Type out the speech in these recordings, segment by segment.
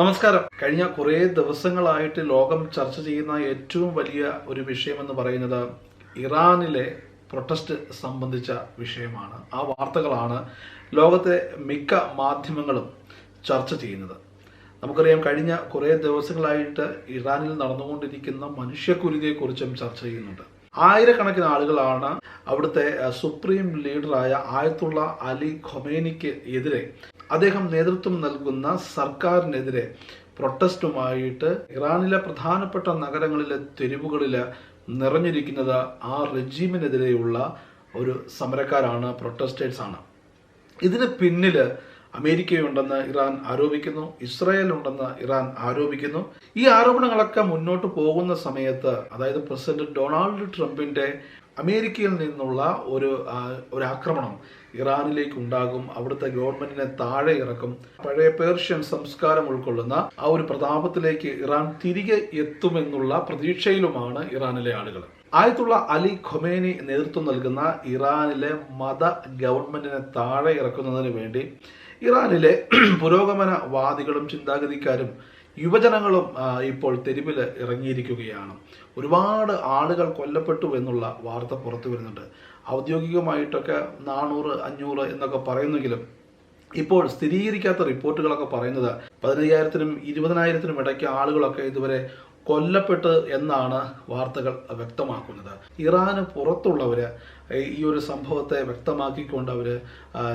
നമസ്കാരം. കഴിഞ്ഞ കുറേ ദിവസങ്ങളായിട്ട് ലോകം ചർച്ച ചെയ്യുന്ന ഏറ്റവും വലിയ ഒരു വിഷയമെന്ന് പറയുന്നത് ഇറാനിലെ പ്രൊട്ടസ്റ്റ് സംബന്ധിച്ച വിഷയമാണ്. ആ വാർത്തകളാണ് ലോകത്തെ മിക്ക മാധ്യമങ്ങളും ചർച്ച ചെയ്യുന്നത്. നമുക്കറിയാം കഴിഞ്ഞ കുറേ ദിവസങ്ങളായിട്ട് ഇറാനിൽ നടന്നുകൊണ്ടിരിക്കുന്ന മനുഷ്യക്കുരുതിയെക്കുറിച്ചും ചർച്ച ചെയ്യുന്നുണ്ട്. ആയിരക്കണക്കിന് ആളുകളാണ് അവിടുത്തെ സുപ്രീം ലീഡറായ ആയത്തുള്ള അലി ഖൊമേനിക്ക് എതിരെ അദ്ദേഹം നേതൃത്വം നൽകുന്ന സർക്കാരിനെതിരെ പ്രൊട്ടസ്റ്റുമായിട്ട് ഇറാനിലെ പ്രധാനപ്പെട്ട നഗരങ്ങളിലെ തെരുവുകളിൽ നിറഞ്ഞിരിക്കുന്നത് ആ റെജീമിനെതിരെയുള്ള ഒരു സമരക്കാരാണ് പ്രൊട്ടസ്റ്റേഴ്സ് ആണ് ഇതിന് പിന്നിൽ അമേരിക്കയുണ്ടെന്ന് ഇറാൻ ആരോപിക്കുന്നു ഇസ്രായേൽ ഉണ്ടെന്ന് ഇറാൻ ആരോപിക്കുന്നു. ഈ ആരോപണങ്ങളൊക്കെ മുന്നോട്ട് പോകുന്ന സമയത്ത് അതായത് പ്രസിഡന്റ് ഡൊണാൾഡ് ട്രംപിന്റെ അമേരിക്കയിൽ നിന്നുള്ള ഒരു ഒരു ആക്രമണം ഇറാനിലേക്ക് ഉണ്ടാകും അവിടുത്തെ ഗവൺമെന്റിനെ താഴെ ഇറക്കും. പഴയ പേർഷ്യൻ സംസ്കാരം ഉൾക്കൊള്ളുന്ന ആ ഒരു പ്രതാപത്തിലേക്ക് ഇറാൻ തിരികെ എത്തുമെന്നുള്ള പ്രതീക്ഷയിലുമാണ് ഇറാനിലെ ആളുകൾ. ആയത്തുള്ള അലി ഖൊമേനി നേതൃത്വം നൽകുന്ന ഇറാനിലെ മത ഗവൺമെന്റിനെ താഴെ ഇറക്കുന്നതിന് വേണ്ടി ഇറാനിലെ പുരോഗമനവാദികളും ചിന്താഗതിക്കാരും യുവജനങ്ങളും ഇപ്പോൾ തെരുവിൽ ഇറങ്ങിയിരിക്കുകയാണ്. ഒരുപാട് ആളുകൾ കൊല്ലപ്പെട്ടു എന്നുള്ള വാർത്ത പുറത്തു വരുന്നുണ്ട്. ഔദ്യോഗികമായിട്ടൊക്കെ നാനൂറ് അഞ്ഞൂറ് എന്നൊക്കെ പറയുന്നെങ്കിലും ഇപ്പോൾ സ്ഥിരീകരിക്കാത്ത റിപ്പോർട്ടുകളൊക്കെ പറയുന്നത് പതിനയ്യായിരത്തിനും ഇരുപതിനായിരത്തിനും ഇടയ്ക്ക് ആളുകളൊക്കെ ഇതുവരെ കൊല്ലപ്പെട്ട് എന്നാണ് വാർത്തകൾ വ്യക്തമാക്കുന്നത്. ഇറാന് പുറത്തുള്ളവർ ഈ ഒരു സംഭവത്തെ വ്യക്തമാക്കിക്കൊണ്ട് അവർ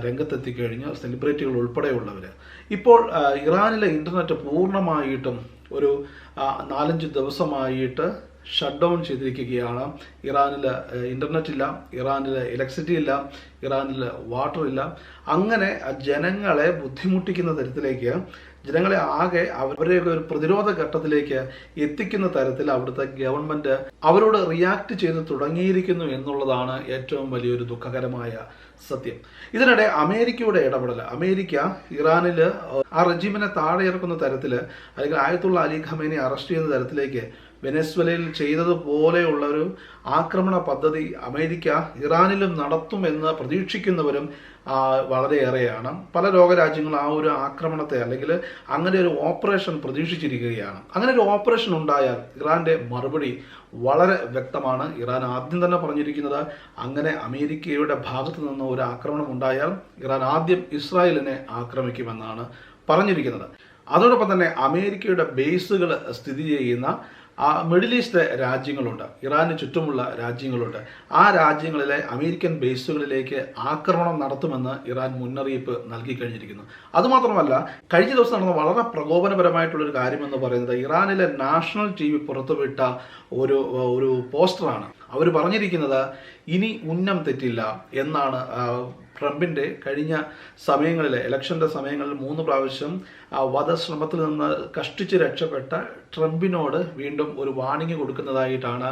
രംഗത്തെത്തിക്കഴിഞ്ഞു. സെലിബ്രിറ്റികൾ ഉൾപ്പെടെയുള്ളവർ ഇപ്പോൾ ഇറാനിലെ ഇന്റർനെറ്റ് പൂർണമായിട്ടും ഒരു നാലഞ്ച് ദിവസമായിട്ട് ഷട്ട് ഡൗൺ ചെയ്തിരിക്കുകയാണ്. ഇറാനിൽ ഇന്റർനെറ്റ് ഇല്ല. ഇറാനിൽ ഇലക്ട്രിസിറ്റി ഇല്ല. ഇറാനിൽ വാട്ടർ ഇല്ല. അങ്ങനെ ജനങ്ങളെ ബുദ്ധിമുട്ടിക്കുന്ന തരത്തിലേക്ക് ജനങ്ങളെ ആകെ അവരെയൊക്കെ ഒരു പ്രതിരോധ ഘട്ടത്തിലേക്ക് എത്തിക്കുന്ന തരത്തിൽ അവിടുത്തെ ഗവൺമെന്റ് അവരോട് റിയാക്ട് ചെയ്ത് തുടങ്ങിയിരിക്കുന്നു എന്നുള്ളതാണ് ഏറ്റവും വലിയൊരു ദുഃഖകരമായ സത്യം. ഇതിനിടെ അമേരിക്കയുടെ ഇടപെടൽ അമേരിക്ക ഇറാനിൽ ആ റെജിമിനെ താഴെ ഇറക്കുന്ന തരത്തിൽ അല്ലെങ്കിൽ ആയത്തുള്ള അലി ഖമേനെ അറസ്റ്റ് ചെയ്യുന്ന തരത്തിലേക്ക് വെനസ്വലയിൽ ചെയ്തതുപോലെയുള്ള ഒരു ആക്രമണ പദ്ധതി അമേരിക്ക ഇറാനിലും നടത്തുമെന്ന് പ്രതീക്ഷിക്കുന്നവരും വളരെയേറെയാണ്. പല ലോകരാജ്യങ്ങളും ആ ഒരു ആക്രമണത്തെ അല്ലെങ്കിൽ അങ്ങനെ ഒരു ഓപ്പറേഷൻ പ്രതീക്ഷിച്ചിരിക്കുകയാണ്. അങ്ങനെ ഒരു ഓപ്പറേഷൻ ഉണ്ടായാൽ ഇറാന്റെ മറുപടി വളരെ വ്യക്തമാണ്. ഇറാൻ ആദ്യം തന്നെ പറഞ്ഞിരിക്കുന്നത് അങ്ങനെ അമേരിക്കയുടെ ഭാഗത്തു നിന്ന് ഒരു ആക്രമണം ഉണ്ടായാൽ ഇറാൻ ആദ്യം ഇസ്രായേലിനെ ആക്രമിക്കുമെന്നാണ് പറഞ്ഞിരിക്കുന്നത്. അതോടൊപ്പം തന്നെ അമേരിക്കയുടെ ബേസുകൾ സ്ഥിതി ചെയ്യുന്ന ആ മിഡിൽ ഈസ്റ്റ് രാജ്യങ്ങളുണ്ട്. ഇറാന് ചുറ്റുമുള്ള രാജ്യങ്ങളുണ്ട്. ആ രാജ്യങ്ങളിലെ അമേരിക്കൻ ബേസുകളിലേക്ക് ആക്രമണം നടത്തുമെന്ന് ഇറാൻ മുന്നറിയിപ്പ് നൽകി കഴിഞ്ഞിരിക്കുന്നു. അതുമാത്രമല്ല കഴിഞ്ഞ ദിവസം നടന്ന വളരെ പ്രകോപനപരമായിട്ടുള്ള ഒരു കാര്യമെന്ന് പറയുന്നത് ഇറാനിലെ നാഷണൽ ടി വി പുറത്തുവിട്ട ഒരു ഒരു പോസ്റ്ററാണ്. അവർ പറഞ്ഞിരിക്കുന്നത് ഇനി ഉന്നം തെറ്റില്ല എന്നാണ് ട്രംപിന്റെ കഴിഞ്ഞ സമയങ്ങളിൽ ഇലക്ഷന്റെ സമയങ്ങളിൽ മൂന്ന് പ്രാവശ്യം വധശ്രമത്തിൽ നിന്ന് കഷ്ടിച്ച് രക്ഷപ്പെട്ട ട്രംപിനോട് വീണ്ടും ഒരു വാണിംഗ് കൊടുക്കുന്നതായിട്ടാണ്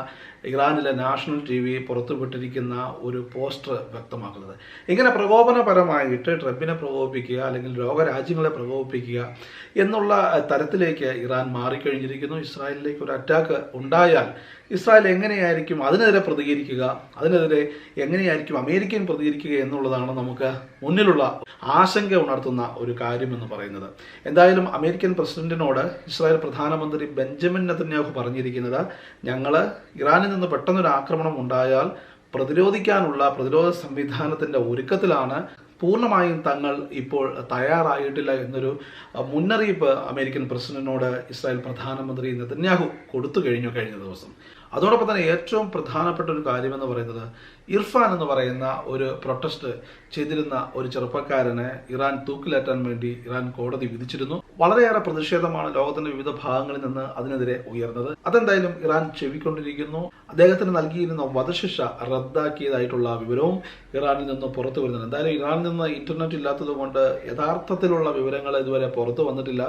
ഇറാനിലെ നാഷണൽ ടി വി പുറത്തുവിട്ടിരിക്കുന്ന ഒരു പോസ്റ്റർ വ്യക്തമാക്കുന്നത്. ഇങ്ങനെ പ്രകോപനപരമായിട്ട് ട്രംപിനെ പ്രകോപിപ്പിക്കുക അല്ലെങ്കിൽ ലോകരാജ്യങ്ങളെ പ്രകോപിപ്പിക്കുക എന്നുള്ള തരത്തിലേക്ക് ഇറാൻ മാറിക്കഴിഞ്ഞിരിക്കുന്നു. ഇസ്രായേലിലേക്ക് ഒരു അറ്റാക്ക് ഉണ്ടായാൽ ഇസ്രായേൽ എങ്ങനെയായിരിക്കും അതിനെതിരെ പ്രതികരിക്കുക അതിനെതിരെ എങ്ങനെയായിരിക്കും അമേരിക്കൻ പ്രതികരിക്കുക എന്നുള്ളതാണ് നമുക്ക് മുന്നിലുള്ള ആശങ്ക ഉണർത്തുന്ന ഒരു കാര്യമെന്ന് പറയുന്നത്. എന്തായാലും അമേരിക്കൻ പ്രസിഡന്റിനോട് ഇസ്രായേൽ പ്രധാനമന്ത്രി ബെഞ്ചമിൻ നെതന്യാഹു പറഞ്ഞിരിക്കുന്നത് ഞങ്ങൾ ഇറാനിൽ നിന്ന് പെട്ടെന്നൊരു ആക്രമണം ഉണ്ടായാൽ പ്രതിരോധിക്കാനുള്ള പ്രതിരോധ സംവിധാനത്തിന്റെ ഒരുക്കത്തിലാണ് പൂർണമായും തങ്ങൾ ഇപ്പോൾ തയ്യാറായിട്ടില്ല എന്നൊരു മുന്നറിയിപ്പ് അമേരിക്കൻ പ്രസിഡന്റിനോട് ഇസ്രായേൽ പ്രധാനമന്ത്രി നെതന്യാഹു കൊടുത്തു കഴിഞ്ഞു കഴിഞ്ഞ ദിവസം. അതോടൊപ്പം തന്നെ ഏറ്റവും പ്രധാനപ്പെട്ട ഒരു കാര്യമെന്ന് പറയുന്നത് ഇർഫാൻ എന്ന് പറയുന്ന ഒരു പ്രൊട്ടസ്റ്റ് ചെയ്തിരുന്ന ഒരു ചെറുപ്പക്കാരനെ ഇറാൻ തൂക്കിലേറ്റാൻ വേണ്ടി ഇറാൻ കോടതി വിധിച്ചിരുന്നു. വളരെയേറെ പ്രതിഷേധമാണ് ലോകത്തിന്റെ വിവിധ ഭാഗങ്ങളിൽ നിന്ന് അതിനെതിരെ ഉയർന്നത്. അതെന്തായാലും ഇറാൻ ചെവിക്കൊണ്ടിരിക്കുന്നു. അദ്ദേഹത്തിന് നൽകിയിരുന്ന വധശിക്ഷ റദ്ദാക്കിയതായിട്ടുള്ള വിവരവും ഇറാനിൽ നിന്ന് പുറത്തു വരുന്നുണ്ട്. എന്തായാലും ഇറാനിൽ നിന്ന് ഇന്റർനെറ്റ് ഇല്ലാത്തതുകൊണ്ട് യഥാർത്ഥത്തിലുള്ള വിവരങ്ങൾ ഇതുവരെ പുറത്തു വന്നിട്ടില്ല.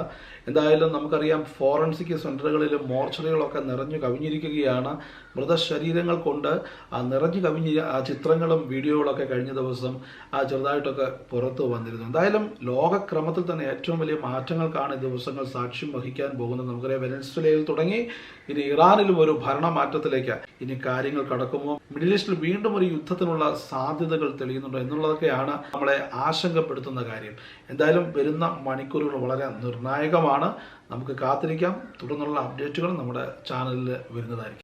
എന്തായാലും നമുക്കറിയാം ഫോറൻസിക് സെന്ററുകളിലും മോർച്ചറികളൊക്കെ നിറഞ്ഞു കവിഞ്ഞിരിക്കുകയാണ്. മൃതശരീരങ്ങൾ കൊണ്ട് ആ നിറഞ്ഞു കവിഞ്ഞ ആ ചിത്രങ്ങളും വീഡിയോകളൊക്കെ കഴിഞ്ഞ ദിവസം ആ ചെറുതായിട്ടൊക്കെ പുറത്തു വന്നിരുന്നു. എന്തായാലും ലോകക്രമത്തിൽ തന്നെ ഏറ്റവും വലിയ മാറ്റങ്ങൾ ഈ ദിവസങ്ങൾ സാക്ഷ്യം വഹിക്കാൻ പോകുന്നത് നമുക്കറിയാം. വെനസ്വലയിൽ തുടങ്ങി ഇനി ഇറാനിലും ഒരു ഭരണമാറ്റത്തിലേക്ക് ഇനി കാര്യങ്ങൾ കടക്കുമോ? മിഡിൽ ഈസ്റ്റിൽ വീണ്ടും ഒരു യുദ്ധത്തിനുള്ള സാധ്യതകൾ തെളിയുന്നുണ്ടോ എന്നുള്ളതൊക്കെയാണ് നമ്മളെ ആശങ്കപ്പെടുത്തുന്ന കാര്യം. എന്തായാലും വരുന്ന മണിക്കൂറുകൾ വളരെ നിർണായകമാണ്. നമുക്ക് കാത്തിരിക്കാം. തുടർന്നുള്ള അപ്ഡേറ്റുകൾ നമ്മുടെ ചാനലിൽ വരുന്നതായിരിക്കും.